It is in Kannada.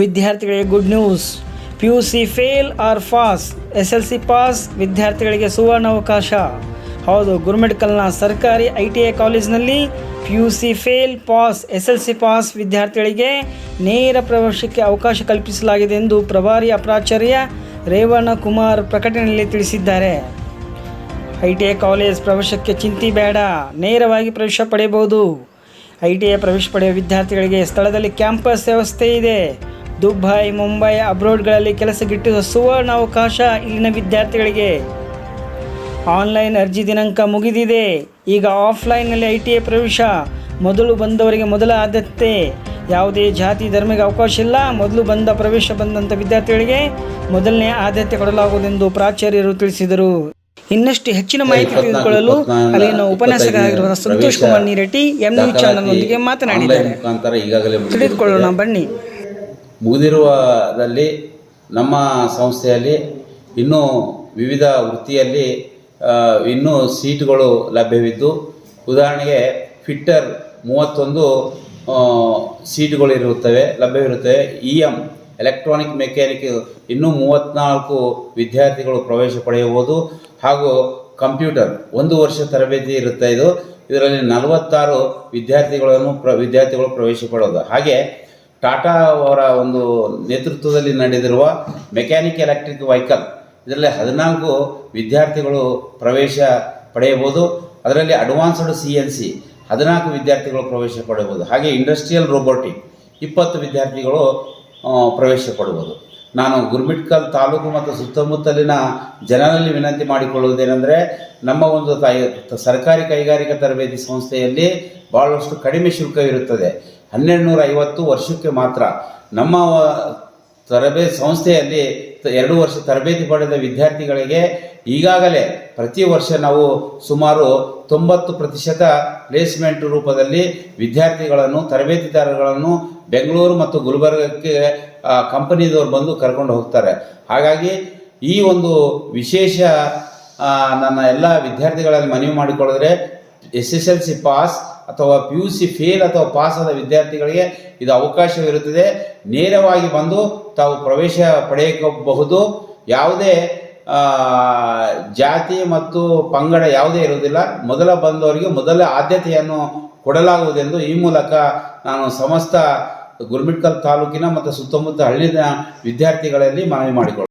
ವಿದ್ಯಾರ್ಥಿಗಳಿಗೆ good news P U C fail or pass S L C pass ವಿದ್ಯಾರ್ಥಿಗಳಿಗೆ ಸುವರ್ಣ ಅವಕಾಶ ಹೌದು, ಗುರುಮೆಡ್ಕಲ್ನ ಸರ್ಕಾರಿ ಐ ಟಿ ಐ ಕಾಲೇಜಿನಲ್ಲಿ P U C fail pass S L C pass ವಿದ್ಯಾರ್ಥಿಗಳಿಗೆ ನೇರ ಪ್ರವೇಶಕ್ಕೆ ಅವಕಾಶ ಕಲ್ಪಿಸಲಾಗಿದೆ ಎಂದು ಪ್ರಭಾರಿ ಪ್ರಾಚಾರ್ಯ ರೇವಣ್ಣ ಕುಮಾರ್ ಪ್ರಕಟಣೆಯಲ್ಲಿ ತಿಳಿಸಿದ್ದಾರೆ. ಐ ಟಿ ಐ ಕಾಲೇಜ್ ಪ್ರವೇಶಕ್ಕೆ ಚಿಂತೆ ಬೇಡ, ನೇರವಾಗಿ ಪ್ರವೇಶ ಪಡೆಯಬಹುದು. ಐ ಟಿ ಐ ಪ್ರವೇಶ ಪಡೆಯುವ ವಿದ್ಯಾರ್ಥಿಗಳಿಗೆ ಸ್ಥಳದಲ್ಲಿ ಕ್ಯಾಂಪಸ್ ವ್ಯವಸ್ಥೆ ಇದೆ. ದುಬೈ ಮುಂಬೈ ಅಬ್ರೋಡ್ಗಳಲ್ಲಿ ಕೆಲಸ ಸುವರ್ಣಾವಕಾಶ ಸುವರ್ಣ ಅವಕಾಶ ಇಲ್ಲಿನ ವಿದ್ಯಾರ್ಥಿಗಳಿಗೆ. ಆನ್ಲೈನ್ ಅರ್ಜಿ ದಿನಾಂಕ ಮುಗಿದಿದೆ. ಈಗ ಆಫ್ಲೈನ್ನಲ್ಲಿ ಐ ಟಿ ಐ ಪ್ರವೇಶ. ಮೊದಲು ಬಂದವರಿಗೆ ಮೊದಲ ಆದ್ಯತೆ. ಯಾವುದೇ ಜಾತಿ ಧರ್ಮಕ್ಕೆ ಅವಕಾಶ ಇಲ್ಲ. ಮೊದಲು ಬಂದ ಪ್ರವೇಶ ಬಂದಂಥ ವಿದ್ಯಾರ್ಥಿಗಳಿಗೆ ಮೊದಲನೇ ಆದ್ಯತೆ ಕೊಡಲಾಗುವುದೆಂದು ಪ್ರಾಚಾರ್ಯರು ತಿಳಿಸಿದರು. ಇನ್ನಷ್ಟು ಹೆಚ್ಚಿನ ಮಾಹಿತಿ ತಿಳಿದುಕೊಳ್ಳಲು ಅಲ್ಲಿನ ಉಪನ್ಯಾಸಕರಾಗಿರುವ ಸಂತೋಷ್ ಕುಮಾರ್ ನೀರೆಟ್ಟಿ ಎಂ ನ್ಯೂಸ್ ಚಾನಲ್ನೊಂದಿಗೆ ಮಾತನಾಡಿದ್ದಾರೆ. ತಿಳಿದುಕೊಳ್ಳೋಣ ಬನ್ನಿ. ಮುಗಿದಿರುವದಲ್ಲಿ ನಮ್ಮ ಸಂಸ್ಥೆಯಲ್ಲಿ ಇನ್ನೂ ವಿವಿಧ ವೃತ್ತಿಯಲ್ಲಿ ಇನ್ನೂ ಸೀಟುಗಳು ಲಭ್ಯವಿದ್ದು, ಉದಾಹರಣೆಗೆ ಫಿಟ್ಟರ್ ಮೂವತ್ತೊಂದು ಸೀಟ್ಗಳಿರುತ್ತವೆ, ಲಭ್ಯವಿರುತ್ತವೆ. ಇ ಎಂ ಎಲೆಕ್ಟ್ರಾನಿಕ್ ಮೆಕ್ಯಾನಿಕ್ ಇನ್ನೂ ಮೂವತ್ತ್ನಾಲ್ಕು ವಿದ್ಯಾರ್ಥಿಗಳು ಪ್ರವೇಶ ಪಡೆಯಬಹುದು. ಹಾಗೂ ಕಂಪ್ಯೂಟರ್ ಒಂದು ವರ್ಷ ತರಬೇತಿ ಇರುತ್ತೆ ಇದು. ಇದರಲ್ಲಿ ನಲವತ್ತಾರು ವಿದ್ಯಾರ್ಥಿಗಳನ್ನು ಪ್ರ, ವಿದ್ಯಾರ್ಥಿಗಳು ಪ್ರವೇಶ ಪಡೋದು ಹಾಗೆ ಟಾಟಾ ಅವರ ಒಂದು ನೇತೃತ್ವದಲ್ಲಿ ನಡೆದಿರುವ ಮೆಕ್ಯಾನಿಕ್ ಎಲೆಕ್ಟ್ರಿಕ್ ವೆಹಿಕಲ್, ಇದರಲ್ಲಿ ಹದಿನಾಲ್ಕು ವಿದ್ಯಾರ್ಥಿಗಳು ಪ್ರವೇಶ ಪಡೆಯಬಹುದು. ಅದರಲ್ಲಿ ಅಡ್ವಾನ್ಸ್ಡ್ ಸಿ ಎನ್ ಸಿ, ಹದಿನಾಲ್ಕು ವಿದ್ಯಾರ್ಥಿಗಳು ಪ್ರವೇಶ ಪಡೆಯಬಹುದು. ಹಾಗೆ ಇಂಡಸ್ಟ್ರಿಯಲ್ ರೋಬೋಟಿಕ್, ಇಪ್ಪತ್ತು ವಿದ್ಯಾರ್ಥಿಗಳು ಪ್ರವೇಶ ಪಡೆಯಬಹುದು. ನಾನು ಗುರ್ಮಿಟ್ಕಲ್ ತಾಲೂಕು ಮತ್ತು ಸುತ್ತಮುತ್ತಲಿನ ಜನರಲ್ಲಿ ವಿನಂತಿ ಮಾಡಿಕೊಳ್ಳುವುದೇನೆಂದರೆ, ನಮ್ಮ ಒಂದು ತಾಯಿ, ಸರ್ಕಾರಿ ಕೈಗಾರಿಕಾ ತರಬೇತಿ ಸಂಸ್ಥೆಯಲ್ಲಿ ಭಾಳಷ್ಟು ಕಡಿಮೆ ಶುಲ್ಕವಿರುತ್ತದೆ. ಹನ್ನೆರಡು ನೂರ ಐವತ್ತು ವರ್ಷಕ್ಕೆ ಮಾತ್ರ ನಮ್ಮ ತರಬೇತಿ ಸಂಸ್ಥೆಯಲ್ಲಿ ಎರಡು ವರ್ಷ ತರಬೇತಿ ಪಡೆದ ವಿದ್ಯಾರ್ಥಿಗಳಿಗೆ ಈಗಾಗಲೇ ಪ್ರತಿ ವರ್ಷ ನಾವು ಸುಮಾರು ತೊಂಬತ್ತು ಪ್ರತಿಶತ ಪ್ಲೇಸ್ಮೆಂಟ್ ರೂಪದಲ್ಲಿ ವಿದ್ಯಾರ್ಥಿಗಳನ್ನು ತರಬೇತಿದಾರರುಗಳನ್ನು ಬೆಂಗಳೂರು ಮತ್ತು ಗುಲ್ಬರ್ಗಕ್ಕೆ ಕಂಪನಿದವರು ಬಂದು ಕರ್ಕೊಂಡು ಹೋಗ್ತಾರೆ. ಹಾಗಾಗಿ ಈ ಒಂದು ವಿಶೇಷ ನನ್ನ ಎಲ್ಲ ವಿದ್ಯಾರ್ಥಿಗಳಲ್ಲಿ ಮನವಿ ಮಾಡಿಕೊಳ್ಳಿದ್ರೆ S S L C pass ಅಥವಾ ಪಿ ಯು ಸಿ ಫೇಲ್ ಅಥವಾ ಪಾಸ್ ಆದ ವಿದ್ಯಾರ್ಥಿಗಳಿಗೆ ಇದು ಅವಕಾಶವಿರುತ್ತದೆ. ನೇರವಾಗಿ ಬಂದು ತಾವು ಪ್ರವೇಶ ಪಡೆಯಬಹುದು. ಯಾವುದೇ ಜಾತಿ ಮತ್ತು ಪಂಗಡ ಯಾವುದೇ ಇರುವುದಿಲ್ಲ. ಮೊದಲ ಬಂದವರಿಗೆ ಮೊದಲ ಆದ್ಯತೆಯನ್ನು ಕೊಡಲಾಗುವುದೆಂದು ಈ ಮೂಲಕ ನಾನು ಸಮಸ್ತ ಗುರ್ಮಿಟ್ಕಲ್ ತಾಲೂಕಿನ ಮತ್ತು ಸುತ್ತಮುತ್ತ ಹಳ್ಳಿನ ವಿದ್ಯಾರ್ಥಿಗಳಲ್ಲಿ ಮನವಿ ಮಾಡಿಕೊಳ್ಳುತ್ತೇನೆ